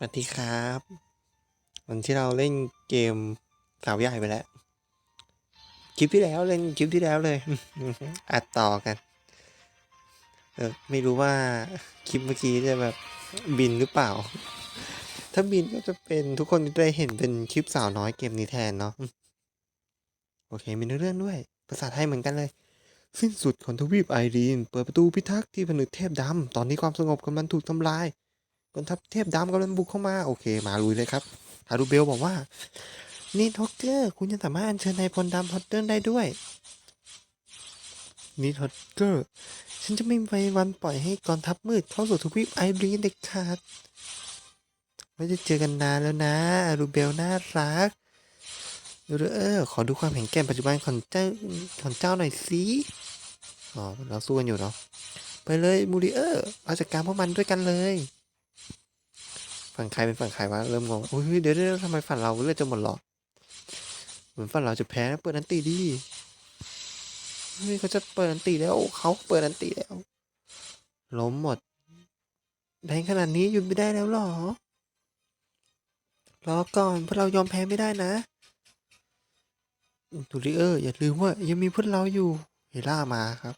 สวัสดีครับ วันที่เราเล่นเกมสาวใหญ่ไปแล้ว คลิปที่แล้วเล่นคลิปที่แล้วเลย อัดต่อกัน เออไม่รู้ว่าคลิปเมื่อกี้จะแบบบินหรือเปล่า ถ้าบินก็จะเป็นทุกคนจะได้เห็นเป็นคลิปสาวน้อยเกมนี้แทนเนาะ โอเค มีเรื่องด้วย ภาษาไทยเหมือนกันเลย สิ้นสุดของทวีปไอรีน เปิดประตูพิทักษ์ที่ผนึกเทพดำ ตอนนี้ความสงบกำลังถูกทำลาย กองทัพเทพดำกำลังบุกเข้ามาโอเค มาลุยเลยครับฮารูเบลบอกว่า นี่ท็อกเกอร์คุณจะสามารถอัญเชิญนายพลดำฮอตเดิลได้ด้วย นี่ท็อกเกอร์ฉันจะไม่ไปวันปล่อยให้กองทัพมืดเข้าสู่ทวีปไอรีนเด็ดขาดไม่ได้เจอกันนานแล้วนะฮารูเบลน่ารักดูเออขอดูความแข็งแกร่งปัจจุบันของเจ้าของเจ้าหน่อยสิอ๋อเราสู้กันอยู่เนาะไปเลยมูริเออร์เอาจัดการพวกมันด้วยกันเลย ฝั่งใครเป็นฝั่งใครวะเริ่มงงอุ้ยเดี๋ยวเดี๋ยวทำไมฝั่งเราเลือดจะหมดหรอเหมือนฝั่งเราจะแพ้เปิดอันตีดีเฮ้ยเขาจะเปิดอันตีแล้วเขาเปิดอันตีแล้ว ล้มหมดแรงขนาดนี้หยุดไม่ได้แล้วหรอรอก่อนพวกเรายอมแพ้ไม่ได้นะทูริเออร์อย่าลืมว่ายังมีพวกเราอยู่เฮล่ามาครับ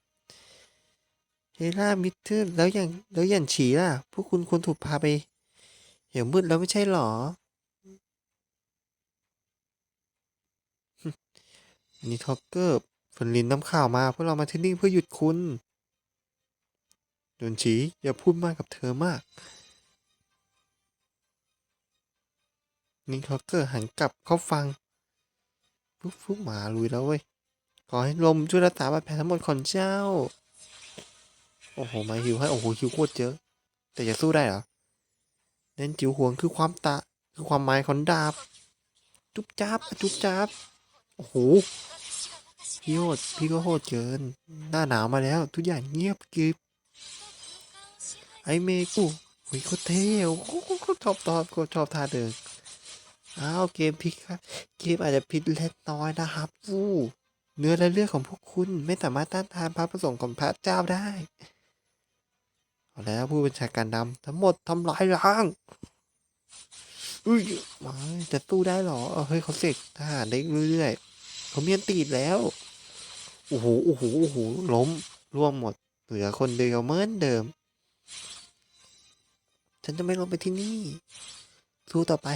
เฮล่ามิดเทิลแล้วอย่างแล้วอย่างฉีล่ะพวกคุณควรถูกพาไป เหี่ยวมืดแล้วไม่ใช่หรอ นี่ท็อกเกอร์ฝนลินน้ำข่าวมาพวกเรามาที่นี่เพื่อหยุดคุณโดนฉีอย่าพูดมากกับเธอมากนี่ท็อกเกอร์หันกลับเข้าฟังฟุ๊บฟุ๊บหมาลุยแล้วเว้ย ขอให้ลมช่วยรักษาบาดแผลทั้งหมดของเจ้า โอ้โห มาหิวให้ โอ้โห หิวโคตรเยอะ แต่จะสู้ได้เหรอ เน้นจิ๋วห่วงคือความตะคือความหมายของดาบ จุ๊บจับจุ๊บจับโอ้โหพี่โหดพี่ก็โหดเกิน หน้าหนาวมาแล้ว ทุกอย่างเงียบกริบไอเมกูโอ้ยโคตรเท่โอ้โหชอบตอบชอบท่าเดินอ้าวเกมพลิกครับ เกมอาจจะผิดเล็กน้อยนะครับฟูเนื้อและเลือดของพวกคุณไม่สามารถต้านทานพระประสงค์ของพระเจ้าได้ เอาแล้วผู้บัญชาการดำทั้งหมดทำลายล้างอุ้ยมาจะสู้ได้เหรอเฮ้ยเขาเสกทหารได้เรื่อยๆเขาเมียนตีดแล้วโอ้โหโอ้โหโอ้โหล้มร่วงหมด เหลือคนเดียวเหมือนเดิม ฉันจะไม่ลงไปที่นี่สู้ต่อไป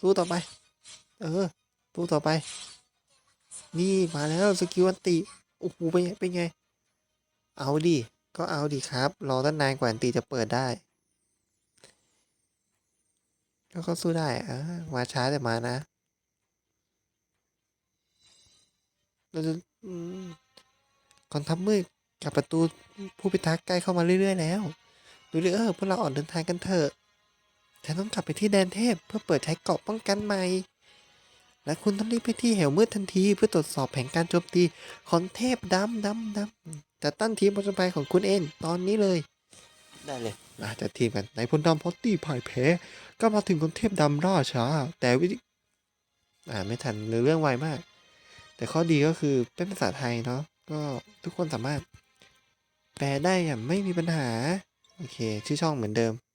สู้ต่อไป เออสู้ต่อไป นี่มาแล้วสกิลอันติโอ้โหเป็นไงเป็นไง เอาดิ ก็เอาดิครับ รอตั้งนานกว่าอันติจะเปิดได้ ก็เขาสู้ได้อะมาช้าแต่มานะเราจะอืมกองทัพมืดกับประตูผู้พิทักษ์ใกล้เข้ามาเรื่อยๆ แล้วดูดิเออพวกเราออกเดินทางกันเถอะฉันต้องกลับไปที่แดนเทพเพื่อเปิดใช้เกราะป้องกันใหม่ และคุณต้องรีบไปที่เหวมืดทันทีเพื่อตรวจสอบแผนการโจมตีของเทพดำดำดำจะตั้งทีมประจำภัยของคุณเองตอนนี้เลย ได้เลยอาจะทีมกันในพลดำพอตตี้พ่ายแพ้ก็มาถึงคนเทพดำล่าช้า แต่วิธีอ่านไม่ทันเนื้อเรื่องไวมาก แต่ข้อดีก็คือเป็นภาษาไทยเนาะก็ทุกคนสามารถ แปลได้อย่างไม่มีปัญหา โอเค ชื่อช่องเหมือนเดิมส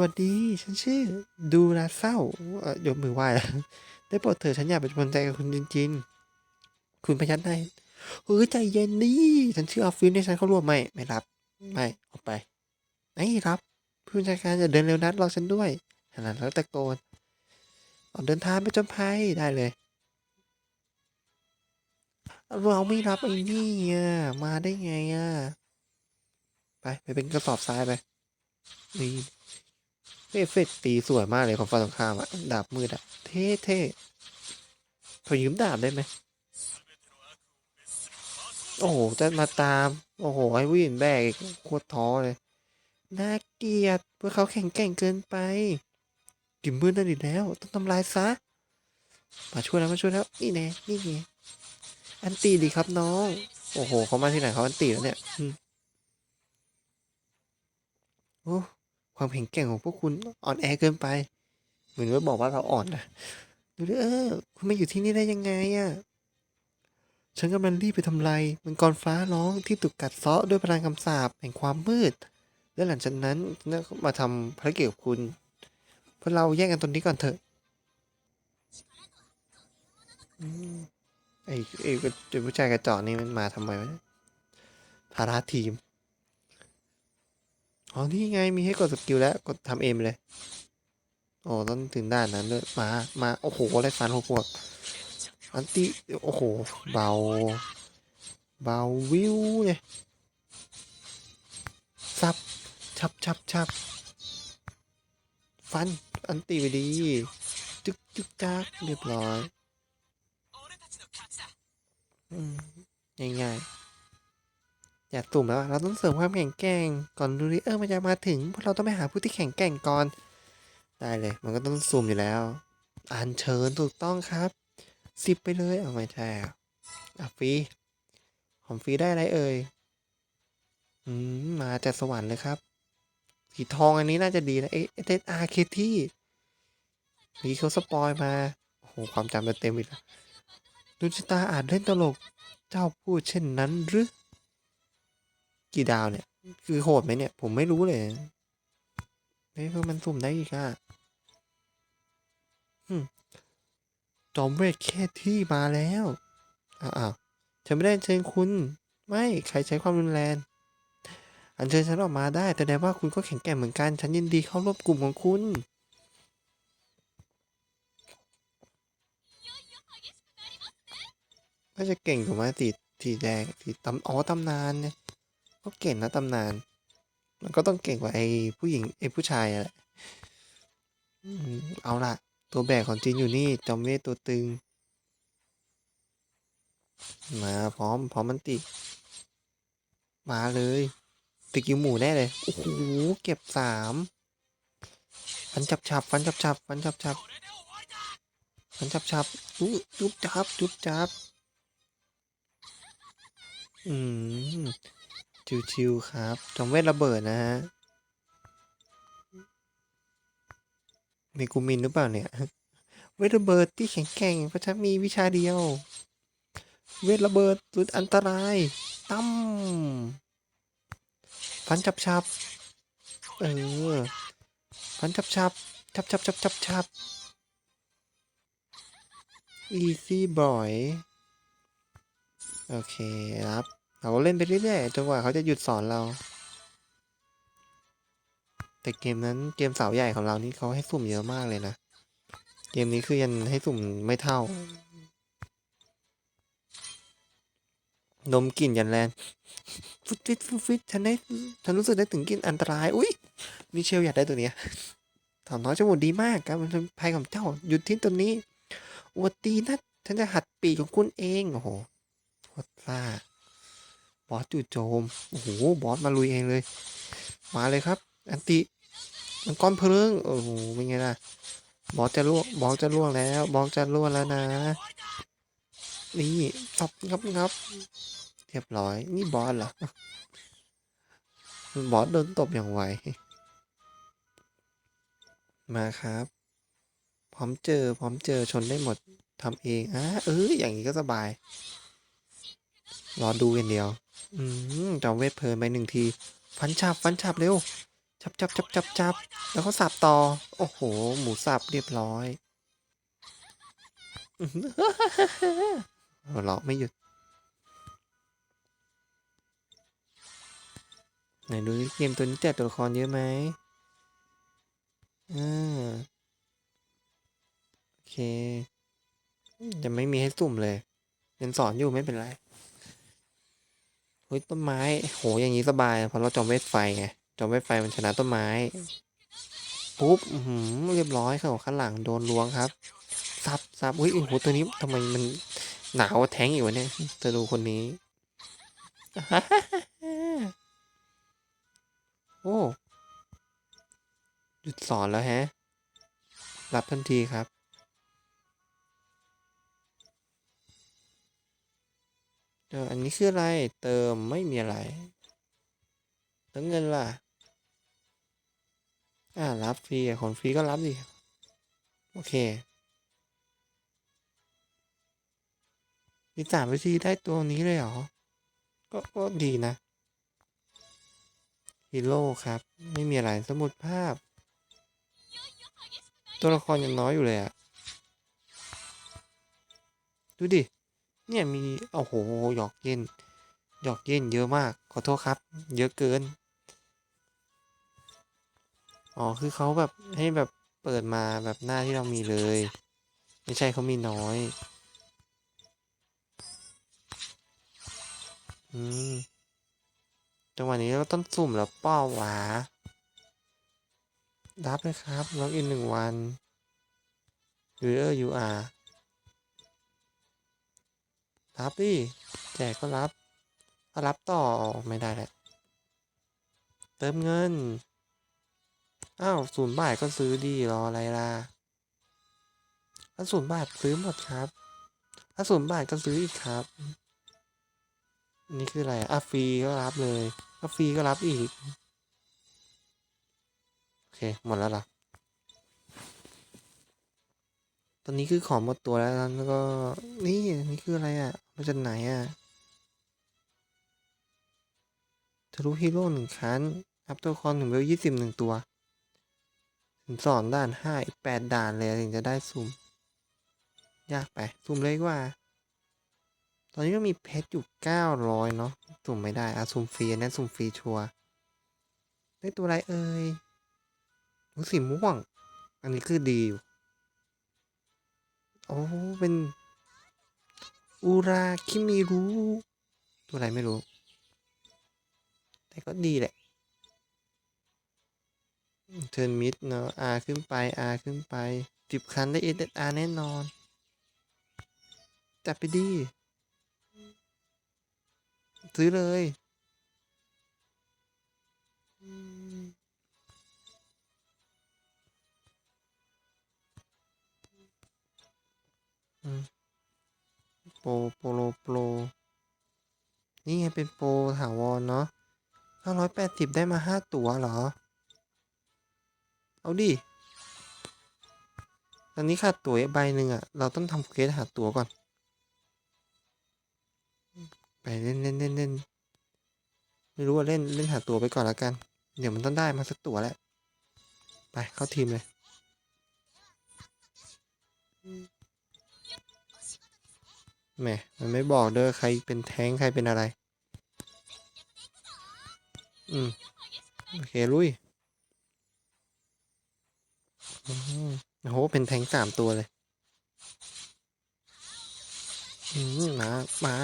วัสดี ฉันชื่อ ดูราเศร้ายกมือไหว้ได้โปรดเถิดฉันอยากเป็นคนใจกับคุณจริงๆ คุณพยัญชนะเฮ้ยใจเย็นดิฉันชื่อออฟฟิศที่ฉันเข้าร่วมไม่ ไม่รับ ไม่ออกไปไม่รับผู้จัดการจะเดินเร็วนัดรอฉันด้วยขนาดแล้วตะโกนออกเดินทางไปจนภัยได้เลยเราไม่รับไอ้นี่อะมาได้ไงอะไปไปเป็นกระสอบทรายไปนี่ เอฟเฟกตีสวยมากเลยของฝั่งตรงข้ามอะดาบมืดอะเท่เท่ขอยืมดาบได้ไหมโอ้โห จะมาตาม โอ้โหให้วิ่งแบกโคตรท้อเลย น่าเกลียดพวกเขาแข็งแก่งเกินไป กิมมืดนั่นอีกแล้ว ต้องทำลายซะ มาช่วยแล้วมาช่วยแล้ว นี่แน่นี่ไงอันตีดีครับน้อง โอ้โห เขามาที่ไหนเขาอันตีแล้วเนี่ยอืมโอ้ ความแข็งแกร่งของพวกคุณอ่อนแอเกินไป เหมือนว่าบอกว่าเราอ่อนนะดูดิเออ คุณมาอยู่ที่นี่ได้ยังไงอะ่ะฉันกำลังรีบไปทำลายมังกรฟ้าร้องที่ถูกกัดเซาะด้วยพลังคำสาปแห่งความมืด แล้วหลังจากนั้นเนี่ยมาทำภารกิจกับคุณเพราะเราแยกกันตรงนี้ก่อนเถอะไอ้ไอ้ก็ไอ้ผู้ชายกระจอกนี่มันมาทำไมวะภาระทีม อ๋อนี่ไงมีให้กดสกิลแล้วกดทำเองเลย โอ้ต้องถึงด้านนั้นด้วยมา มา โอ้โหอะไรฟันหัวปวดอันติโอ้โห เบา เบาวิวเลยซับชับชับชับฟัน อันติไปดี จึกจึกจักเรียบร้อยอืมง่ายๆ อยากตุ่มแล้วเราต้องเสริมความแข็งแกร่งก่อนดูริเออร์มันจะมาถึงพวกเราต้องไปหาผู้ที่แข็งแกร่งก่อน ได้เลย มันก็ต้องซูมอยู่แล้วอันเชิญถูกต้องครับสิบไปเลยเอาไม่ใช่อะฟรีของฟรีได้อะไรเอ่ยอืมมาจากสวรรค์เลยครับสีทองอันนี้น่าจะดีนะเอ๊ะเอสอาร์เคที่มีเขาสปอยมาโอ้โหความจำเราเต็มอีกแล้วดุชะตาอาจเล่นตลก เจ้าพูดเช่นนั้นหรือ กี่ดาวเนี่ย คือโหดไหมเนี่ย ผมไม่รู้เลยเฮ้ยคือมันสุ่มได้อีกอะอืมจอมเวทแค่ที่มาแล้วอ้าวฉันไม่ได้เชิญคุณ ไม่ ใครใช้ความรุนแรง อันเชิญฉันออกมาได้แต่แสดงว่าคุณก็แข็งแกร่งเหมือนกัน ฉันยินดีเข้าร่วมกลุ่มของคุณ ก็จะเก่งถูกไหมสีสีแดงสีตำอ๋อตำนานเนี่ย ก็เก่งนะตำนาน มันก็ต้องเก่งกว่าไอ้ผู้หญิงไอ้ผู้ชายอะเอาละตัวแบกของจีนอยู่นี่ จอมเวทตัวตึง มาพร้อม พร้อมมันติ มาเลยตะกิ้วหมูแน่เลย โอ้โห เก็บสามฟันจับฉับฟันจับฉับฟันจับฉับฟันจับฉับอู้จุ๊บจับจุ๊บจับ อืม ชิวๆครับจอมเวทระเบิดนะฮะ มีกูมินหรือเปล่าเนี่ย เวทระเบิดที่แข็งแกร่งเพราะฉันมีวิชาเดียว เวทระเบิดสุดอันตราย ตั้มฟันจับชับเออ ฟันจับชับชับชับชับชับชับ easy boy โอเคครับ เราเล่นไปเรื่อยๆจนกว่าเขาจะหยุดสอนเรา แต่เกมนั้นเกมเสาใหญ่ของเรานี่เขาให้สุ่มเยอะมากเลยนะ เกมนี้คือยังให้สุ่มไม่เท่า นมกลิ่นยันแลนฟุตฟิตฟุตฟิตฉันได้ฉันรู้สึกได้ถึงกลิ่นอันตราย อุ้ยมิเชลอยากได้ตัวเนี้ยถอนน้อยจมูกดีมากการเป็นภัยของเจ้าหยุดทิ้งตัวนี้อวดตีนะฉันจะหัดปีกของคุณเองโอ้โหโคตรซ่า อสจู่โจม โอ้โห บอสมาลุยเองเลย มาเลยครับ อันติมังกรเพลิง โอ้โห เป็นไงล่ะ บอสจะล่วง บอสจะล่วงแล้ว บอสจะล่วงแล้วนะ นี่สับงับงับ เรียบร้อย นี่บอสเหรอ บอสโดนตบอย่างไว มาครับ พร้อมเจอ พร้อมเจอ ชนได้หมดทำเองอะเอออย่างนี้ก็สบาย รอดูอย่างเดียว อืมจอมเวทเพลินไปหนึ่งที ฟันฉับฟันฉับเร็วจับจับจับจับจับแล้วเขาสับต่อ โอ้โห หมูสับเรียบร้อยหัวเราะไม่หยุดไหนดูเกมตัวนี้แจกตัวละครเยอะไหมอ่าโอเค จะไม่มีให้สุ่มเลยยังสอนอยู่ไม่เป็นไร ฮ้ยต้นไม้ โหอย่างนี้สบายเพราะเราจอมเวทไฟไงจอมเวทไฟมันชนะต้นไม้ปุ๊บหือเรียบร้อยเข้าข้างหลังโดนล้วงครับซับซับเฮ้ยโอ้โหตัวนี้ทำไมมันหนาวแท้งอีกวะเนี่ยเธอดูคนนี้โอ้หยุดสอนแล้วแฮะ รับทันทีครับ อออันนี้คืออะไร เติมไม่มีอะไรแล้วเงินล่ะ อ่ารับฟรีของฟรีก็รับดิ โอเค มีสามวิธีได้ตัวนี้เลยเหรอ ก็ก็ดีนะฮีโร่ครับ ไม่มีอะไรสมุดภาพ ตัวละครยังน้อยอยู่เลยอะดูดิ เนี่ยมีโอ้โหหยอกเย็นหยอกเย็นเยอะมาก ขอโทษครับ เยอะเกิน อ๋อคือเขาแบบให้แบบเปิดมาแบบหน้าที่เรามีเลย ไม่ใช่เขามีน้อย อืมจังหวะนี้เราต้องสุ่มแล้วป้าหวารับเลยครับล็อกอินหนึ่งวันยูเออ รับดิแจกก็รับถ้ารับต่อไม่ได้แหละ เติมเงิน อ้าวศูนย์บาทก็ซื้อดีรออะไรล่ะถ้าศูนย์บาทซื้อหมดครับถ้าศูนย์บาทก็ซื้ออีกครับ นี่คืออะไรอะฟรีก็รับเลยถ้าฟรีก็รับอีก โอเค หมดแล้วเหรอตอนนี้คือของหมดตัวแล้วนะแล้วก็ นี่นี่คืออะไรอะ มาจากไหนอะทะลุฮีโร่หนึ่งครั้งอัพตัวคอนถึงเวลยี่สิบหนึ่งตัว ถึงสองด่านห้าอีกแปดด่านเลยถึงจะได้ซุ่ม ยากไปสุ่มเลยกว่า ตอนนี้ก็มีเพชรอยู่เก้าร้อยเนาะสุ่มไม่ได้อะสุ่มฟรีนนั้นสุ่มฟรีชัวได้ตัวอะไรเอ่ยโอ้สีม่วง อันนี้คือดีอยู่โอ้เป็น อูราคิมิรุตัวอะไรไม่รู้ แต่ก็ดีแหละ เทิร์นมิดเนาะอาขึ้นไปอาขึ้นไปสิบครั้งได้เอสอาแน่นอน จัดไปดี ซื้อเลย โปรโปรโปรนี่ไงเป็นโปรถาวรเนาะห้าร้อยแปดสิบได้มาห้าตั๋วเหรอ เอาดิ ตอนนี้ขาดตั๋วใบหนึ่งอะเราต้องทำเควสหาตั๋วก่อน ไปเล่นเล่นเล่นเล่นไม่รู้ว่าเล่นเล่นหาตั๋วไปก่อนแล้วกัน เดี๋ยวมันต้องได้มาสักตั๋วแหละ ไปเข้าทีมเลย แหมมันไม่บอกเด้อใครเป็นแท้งใครเป็นอะไร อืม โอเค ลุยอืมโอ้โห เป็นแท้งสามตัวเลย อืม มา มา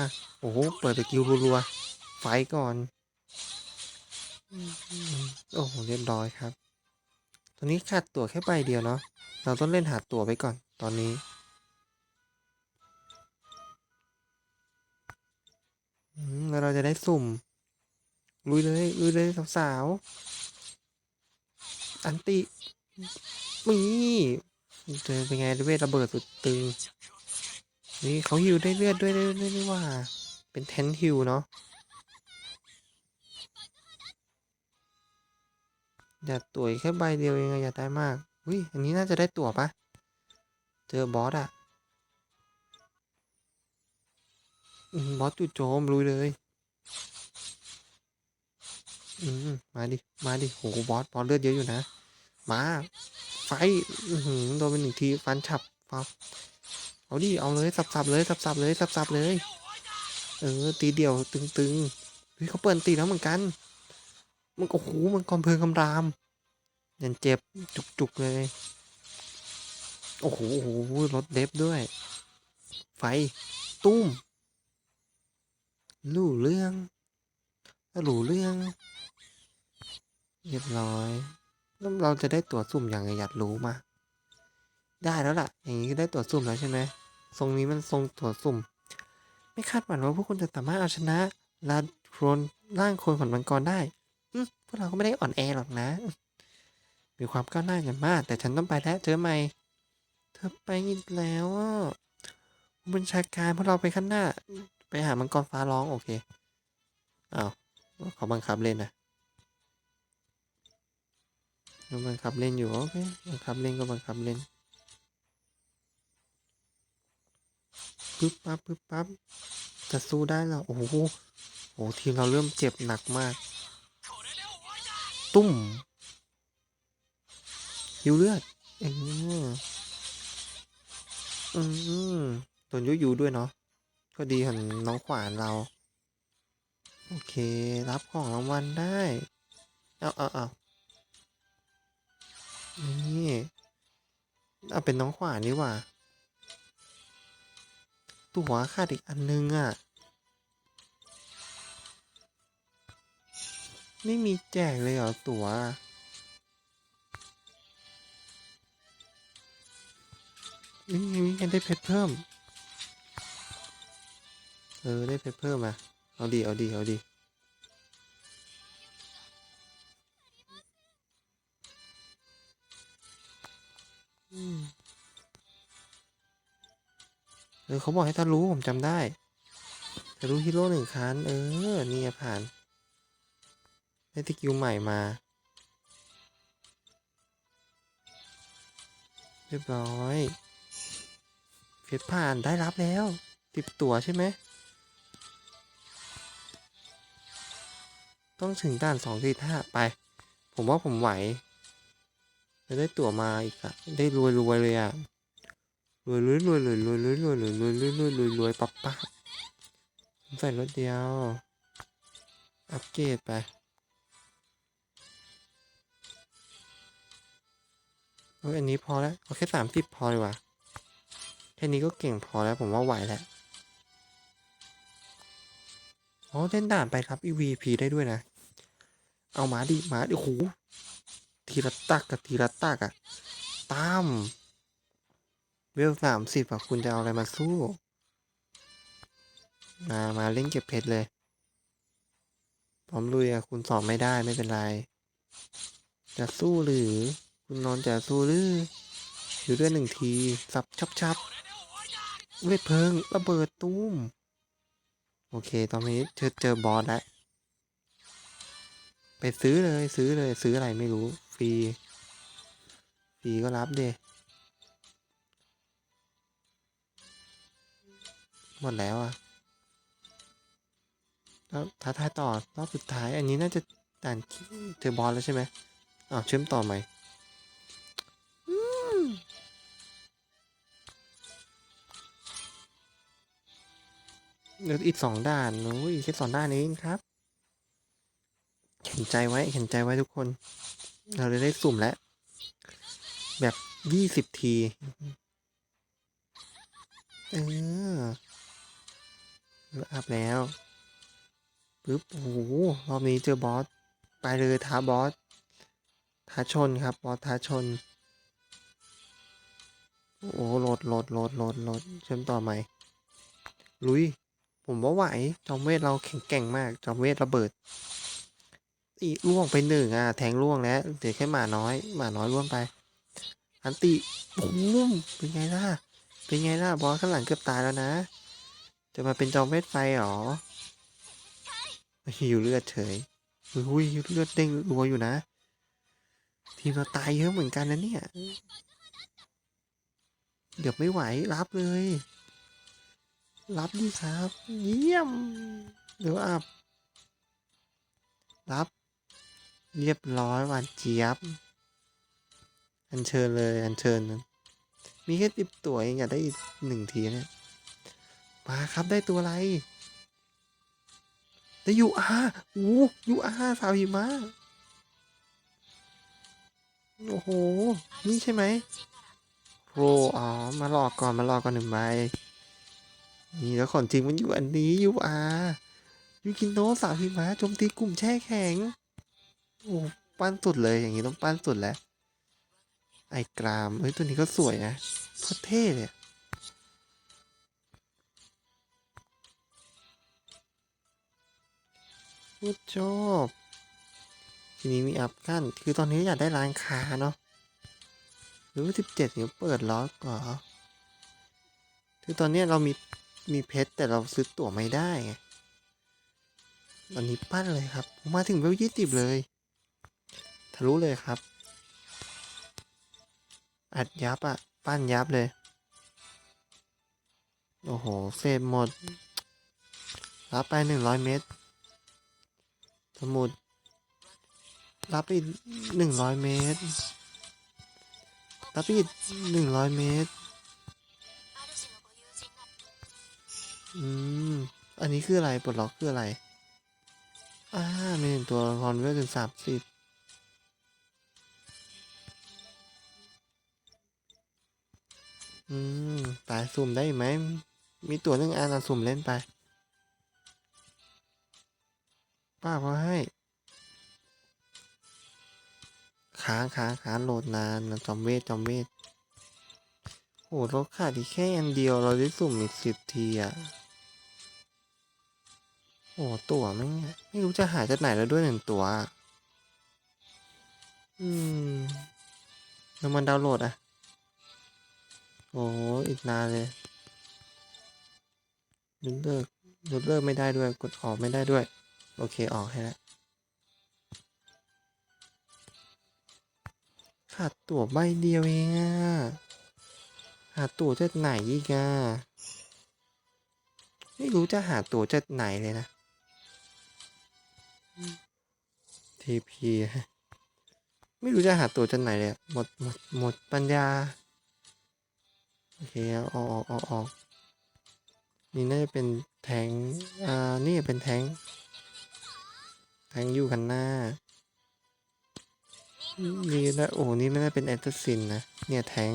โอ้โห เปิดสกิลรัวๆไฟก่อน โอ้โห เรียบร้อยครับ ตอนนี้ขาดตั๋วแค่ใบเดียวเนาะ เราต้องเล่นหาตั๋วไปก่อน ตอนนี้ แล้วเราจะได้สุ่ม ลุยเลยลุยเลยสาวๆ อันติมีเจอเป็นไงเวทระเบิดสุดตึง นี่เขาฮิวได้เลือดด้วยได้ด้วยว่า เป็นเทนฮิวเนาะอย่าตั๋วแค่ใบเดียวเองอะอย่าได้มากอุ้ยอันนี้น่าจะได้ตั๋วปะ เจอบอสอะ บอสจู่โจมลุยเลย อืมมาดิ มาดิ โห บอส บอสเลือดเยอะอยู่นะ มา ไฟโดนไปหนึ่งที ฟันฉับฟับเอาดิ เอาเลย สับๆเลย สับๆเลย สับๆเลย เออ ตีเดี่ยว ตึงๆเฮ้ยเขาเปิดตีแล้วเหมือนกัน มันโอ้โห มันกองเพลิงคำรามยันเจ็บ จุกๆเลย โอ้โห โอ้โหรถเดฟด้วย ไฟ ตุ้ม ลู่เรื่องหลู่เรื่อง เรียบร้อยแล้วเราจะได้ตัวสุ่มอย่างไรอยากรู้มา ได้แล้วล่ะ อย่างนี้ก็ได้ตัวสุ่มแล้วใช่ไหมทรงนี้มันทรงตัวสุ่ม ไม่คาดหวังว่าพวกคุณจะสามารถเอาชนะลาโครนร่างโคลนขนมังกรได้พวกเราก็ไม่ได้อ่อนแอหรอกนะ มีความก้าวหน้าอย่างมาก แต่ฉันต้องไปแล้วเจอใหม่ เธอไปอีกแล้วอะบัญชาการพวกเราไปข้างหน้า ไปหามังกรฟ้าร้อง โอเคอ้าวเขาบังคับเล่นนะบังคับเล่นอยู่ โอเค บังคับเล่นก็บังคับเล่นปึ๊บปั๊บปึ๊บปั๊บจะสู้ได้เหรอโอ้โหโอ้ทีมเราเริ่มเจ็บหนักมาก ตุ้มหิวเลือดเอออืมโดนยุยูด้วยเนาะ ก็ดีของน้องขวานเรา โอเค รับของรางวัลได้ เอาเอาเอานี่เอาเป็นน้องขวานดีกว่า ตัวขาดอีกอันนึงอะ ไม่มีแจกเลยเหรอตัวนี่ไงนี่ไงได้เพชรเพิ่ม เออ ได้เพชรเพิ่มอะเอาดี เอาดี เอาดี เออ เขาบอกให้ทะลุผมจำได้ทะลุฮีโร่หนึ่งคันเออ นี่ผ่าน ได้สกิลใหม่มา เรียบร้อยเฟสผ่านได้รับแล้วติดตัวใช่ไหม ต้องถึงด่านสองสี่ห้าไป ผมว่าผมไหว จะได้ตั๋วมาอีกอะได้รวยรวยเลยอะรวยรวยรวยรวยรวยรวยรวยรวยรวยรวยรวยรวยรวยปั๊บปั๊บผมใส่รถเดียว อัปเกรดไปเอออันนี้พอแล้วเอาแค่สามสิบพอดีกว่าแค่นี้ก็เก่งพอแล้วผมว่าไหวแล้วอ๋อเล่นด่านไปครับ EVP ได้ด้วยนะ เอาหมาดิหมาดิโอ้โหทีละตักกับทีละตักอะตามเวลสามสิบอะคุณจะเอาอะไรมาสู้มามาเล่นเก็บเพชรเลย พร้อมลุยอะคุณสอบไม่ได้ไม่เป็นไร จะสู้หรือ คุณนอนจะสู้หรือ อยู่ด้วยหนึ่งที สับชับชับเวทเพิงระเบิดตุ้ม โอเค ตอนนี้เจอเจอบอสแล้ว ไปซื้อเลยซื้อเลยซื้ออะไรไม่รู้ ฟรี ฟรีก็รับเดหมดแล้วอะแล้วท้าทายต่อรอบสุดท้าย อันนี้น่าจะด่านเจอบอสแล้วใช่ไหมอ้าวเชื่อมต่อใหม่อืมเหลืออีกสองด่านโอ้ยแค่สองด่านเองครับ เข็นใจไว้เข็นใจไว้ทุกคน เราจะได้สุ่มแล้ว แบบยี่สิบที เออเลิกอัพแล้วปึ๊บ โอ้โห รอบนี้เจอบอส ไปเลยท้าบอส ท้าชนครับ บอสท้าชน โอ้โหโหลดโหลดโหลดโหลดโหลดเชื่อมต่อใหม่ ลุย ผมว่าไหว จอมเวทเราแข็งแกร่งมาก จอมเวทระเบิด อีล่วงไปหนึ่งอะแทงล่วงแล้วเดี๋ยวแค่หมาน้อยหมาน้อยล่วงไป อันติปุ้มเป็นไงล่ะ เป็นไงล่ะบอสข้างหลังเกือบตายแล้วนะ จะมาเป็นจอมเวทไฟหรอหิวเลือดเฉยอุ้ยเลือดเด้งรัวอยู่นะ ทีมเราตายเยอะเหมือนกันนะเนี่ยเดี๋ยวไม่ไหวรับเลย รับดีครับ เยี่ยมเดี๋ยวอับรับ เรียบร้อยหวานเจี๊ยบ อัญเชิญเลย อัญเชิญมีแค่ติบตัวเองอยากได้อีกหนึ่งทีเนี่ยมาครับได้ตัวอะไร ได้ยูอาโอ้ยูอาสาวหิมะโอ้โห นี่ใช่ไหมโรอ๋อ มาหลอกก่อนมาหลอกก่อนหนึ่งใบ นี่แล้วของจริงมันอยู่อันนี้ยูอายูกินโนสาวหิมะโจมตีกลุ่มแช่แข็ง โอ้ปั้นสุดเลยอย่างนี้ต้องปั้นสุดแล้ว ไอ้กรามเฮ้ยตัวนี้ก็สวยนะโคตรเท่เลยโคตรชอบทีนี้มีอัพขั้นคือตอนนี้อยากได้ร้านค้าเนาะหรือว่าสิบเจ็ดเนี่ยเปิดล็อกเหรอคือตอนนี้เรามีมีเพชรแต่เราซื้อตั๋วไม่ได้ไงตอนนี้ปั้นเลยครับ ผมมาถึงเวลยี่สิบเลย ทะลุเลยครับ อัดยับอะปั้นยับเลย โอ้โหเศษหมด รับไปหนึ่งร้อยเมตร สมุด รับไปอีกหนึ่งร้อยเมตร รับไปอีกหนึ่งร้อยเมตร อืม อันนี้คืออะไรปลดล็อกคืออะไรอ่ามีหนึ่งตัวละครเวลถึงสามสิบ มตายสุ่มได้ไหม มีตัวหนึ่งอันอะสุ่มเล่นไป ป้าเขาให้ ค้างค้างค้างโหลดนานจอมเวทจอมเวทโหราขาดอีกแค่อันเดียวเราได้สุ่มอีกสิบทีอะโอ้ตัวไม่งไม่รู้จะหาจากไหนแล้วด้วยหนึ่งตัว อืมแล้วมันดาวน์โหลดอะ โอ้อีกนานเลยยกเลิกยกเลิกไม่ได้ด้วย กดออกไม่ได้ด้วย โอเคออกให้แล้วขาดตั๋วใบเดียวเองอะหาตั๋วจากไหนอีกอะไม่รู้จะหาตั๋วจากไหนเลยนะทีพีไม่รู้จะหาตั๋วจากไหนเลยอะหมดหมดหมดปัญญา โอเคเอาออกออกออกนี่น่าจะเป็นแทงอ่า นี่เป็นแทง แทงอยู่กันหน้า นี่นะโอ้ นี่ไม่ได้เป็นแอตซินนะ เนี่ยแทง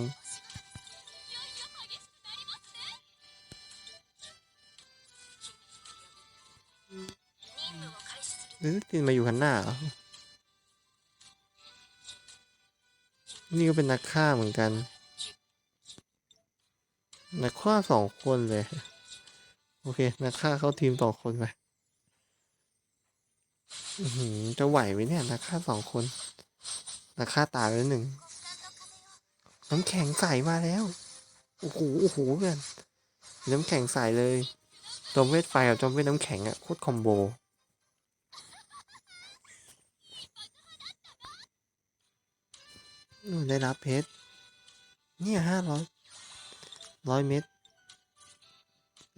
แอตซินมาอยู่ข้างหน้าเหรอนี่ก็เป็นนักฆ่าเหมือนกัน นักฆ่าสองคนเลย โอเค นักฆ่าเข้าทีมสองคนไปจะไหวไหมเนี่ย นักฆ่าสองคน นักฆ่าตายไปแล้วหนึ่งน้ำแข็งใสมาแล้ว โอ้โห โอ้โหเพื่อนน้ำแข็งใสเลยจอมเวทไฟกับจอมเวทน้ำแข็งอะโคตรคอมโบนู่นได้รับเพชรเนี่ยห้าร้อย ร้อยเม็ด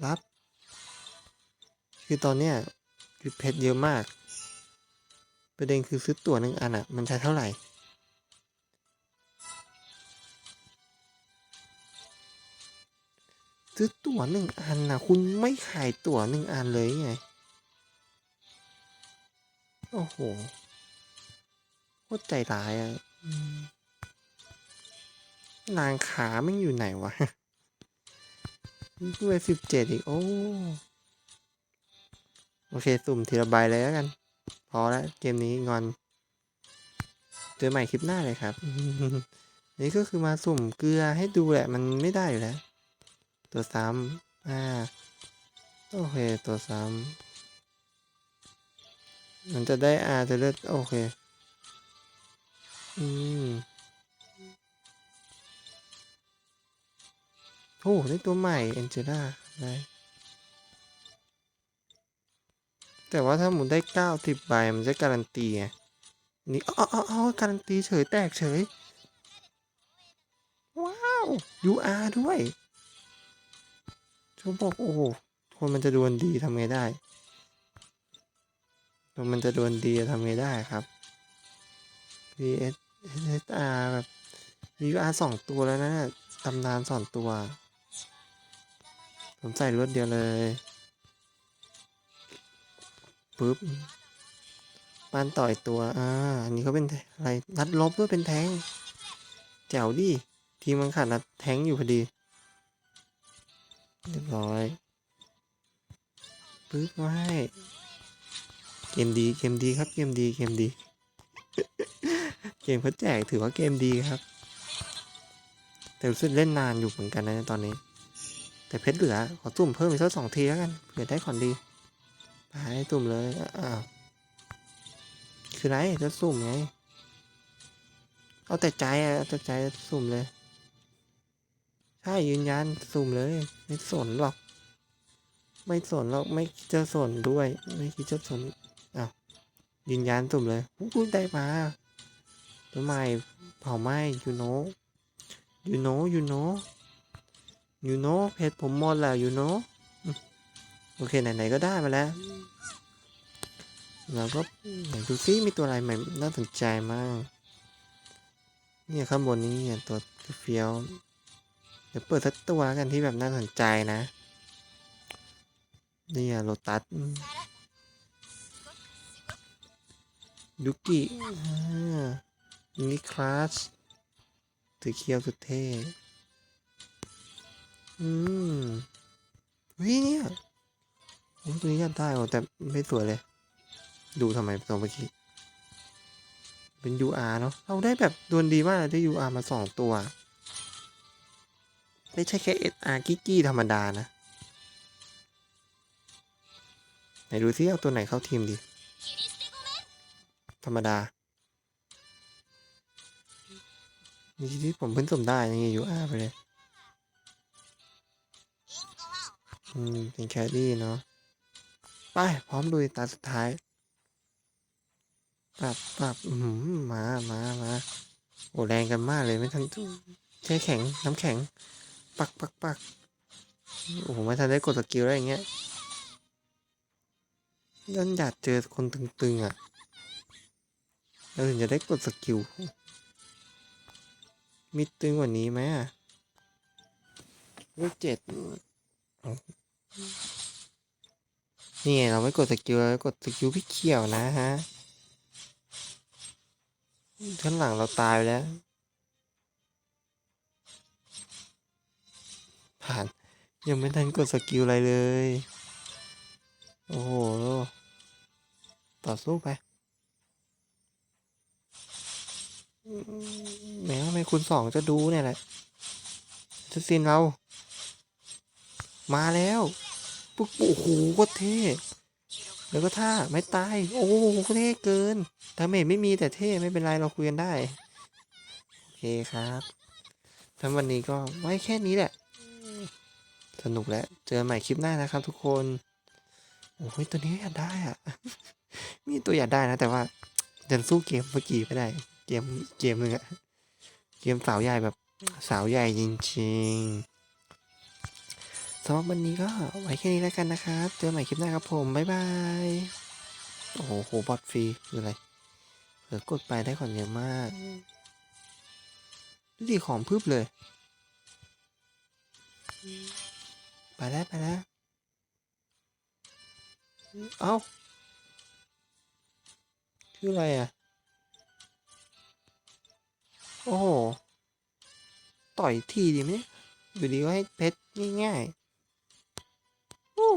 รับ คือตอนเนี้ยคือเพชรเยอะมาก ประเด็นคือซื้อตั๋วหนึ่งอันอะมันใช้เท่าไหร่ ซื้อตั๋วหนึ่งอันนะคุณไม่ขายตั๋วหนึ่งอันเลยไง โอ้โหโคตรใจร้ายอะนางขาไม่งอยู่ไหนวะ ด้วยสิบเจ็ดอีก โอ้ โอเค สุ่มทีละใบเลยแล้วกัน พอแล้วเกมนี้งอน เจอใหม่คลิปหน้าเลยครับ นี่ก็คือมาสุ่มเกลือให้ดูแหละ มันไม่ได้อยู่แล้ว ตัวซ้ำอ่า โอเค ตัวซ้ำมันจะได้อาจะเลือดโอเค อืม อ้ได้ตัวใหม่เอ็นเจล่าได้แต่ว่าถ้าหมุนได้เก้าสิบใบมันจะการันตีไงนี่อ๋ออ๋ออ๋อการันตีเฉยแตกเฉย ว้าว UR ด้วยเขาบอกโอ้โหคนมันจะดวลดีทำไงได้คนมันจะดวลดีทำไงได้ครับ VS SR แบบ UR สองตัวแล้วนะตำนานสองตัว ผมใส่รวดเดียวเลยปุ๊บปานต่อยตัว อ่า อันนี้เขาเป็นอะไร นัดลบด้วยเป็นแทง แจ๋วดิ ทีมมันขาดนัดแทงอยู่พอดี เรียบร้อย ปึ๊บมาให้เกมดี เกมดีครับ เกมดี เกมดี เกมเขาแจกถือว่าเกมดีครับ แต่รู้สึกเล่นนานอยู่เหมือนกันนะตอนนี้ แต่เพชรเหลือขอตุ่มเพิ่มอีกสักสองทีแล้วกันเผื่อได้ของดีไปตุ่มเลยอ้าวคือไรจะสุ่มไงเอาแต่ใจอะเอาแต่ใจสุ่มเลยใช่ยืนยันสุ่มเลย ไม่สนหรอก ไม่สนหรอกไม่คิดจะสนด้วย ไม่คิดจะสนอ้าวยืนยันสุ่มเลยอู้ได้มาตัวใหม่เผาไหม้ยูโนยูโนยูโน ยูโนเพจผมหมดแล้วยูโนโอเค ไหน ๆ ก็ได้มาแล้วแล้วก็ไหนดูซิมีตัวอะไรใหม่น่าสนใจมั่งเนี่ยข้างบนนี้เนี่ยตัวเฟี้ยวเดี๋ยวเปิดสักตัวกันที่แบบน่าสนใจนะเนี่ยโลตัสยุกิอ่านิคลาสถือเคียวสุดเท่ อืมเฮ้ยเนี่ยโอ้ตัวนี้ยัดได้โอ้แต่ไม่สวยเลย ดูทำไมตัวเมื่อกี้ เป็น UR เนาะเราได้แบบดวลดีมากเลยได้ UR มาสองตัว ไม่ใช่แค่ SR กิ๊กกี้ธรรมดานะ ไหนดูซิเอาตัวไหนเข้าทีมดี ธรรมดานี่ที่ผมเพิ่งสมได้นี่ UR ไปเลย เป็นแคดดี้เนาะ ไป พร้อมลุยตาสุดท้ายปรับปรับอือหือมามามาโอ้แรงกันมากเลยไม่ทันแช่แข็งน้ำแข็ง ปักปักปักโอ้โหไม่ทันได้กดสกิลอะไรอย่างเงี้ยยันอยากเจอคนตึงๆอะเราถึงจะได้กดสกิล มีตึงกว่านี้ไหมอะเลขเจ็ด นี่ไงเราไม่กดสกิลเรากดสกิลพี่เขียวนะฮะข้างหลังเราตายไปแล้ว ผ่านยังไม่ทันกดสกิลอะไรเลย โอ้โห ต่อสู้ไปอืมแหมทำไมคุณสองจะดูเนี่ยแหละจะซินเรา มาแล้ว ปุ๊บโอ้โหโคตรเท่แล้วก็ท่าไม่ตาย โอ้โหเท่เกินดาเมจไม่มีแต่เท่ไม่เป็นไรเราคุยกันได้ โอเคครับทั้งวันนี้ก็ไว้แค่นี้แหละ สนุกแล้ว เจอใหม่คลิปหน้านะครับทุกคน โอ้ยตัวนี้อยากได้อะมีตัวอยากได้นะ แต่ว่ายังสู้เกมเมื่อกี้ไม่ได้ เกมเกมหนึ่งอะเกมสาวใหญ่แบบสาวใหญ่จริง ๆ สำหรับวันนี้ก็ไว้แค่นี้แล้วกันนะครับ เจอใหม่คลิปหน้าครับผม บ๊ายบาย โอ้โหโหบอทฟรีคืออะไรเผื่อกดไปได้ของเยอะมาก ดูดิของพึบเลย ไปแล้วไปแล้ว เอ้าชื่ออะไรอะ โอ้โห ต่อยทีดีไหมอยู่ดีก็ให้เพชรง่ายๆ โอ้